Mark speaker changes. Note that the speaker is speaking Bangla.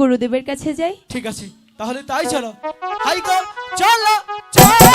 Speaker 1: গুরুদেবের কাছে যাই।
Speaker 2: ঠিক আছে তাহলে তাই চলো। হাই চলো চলো।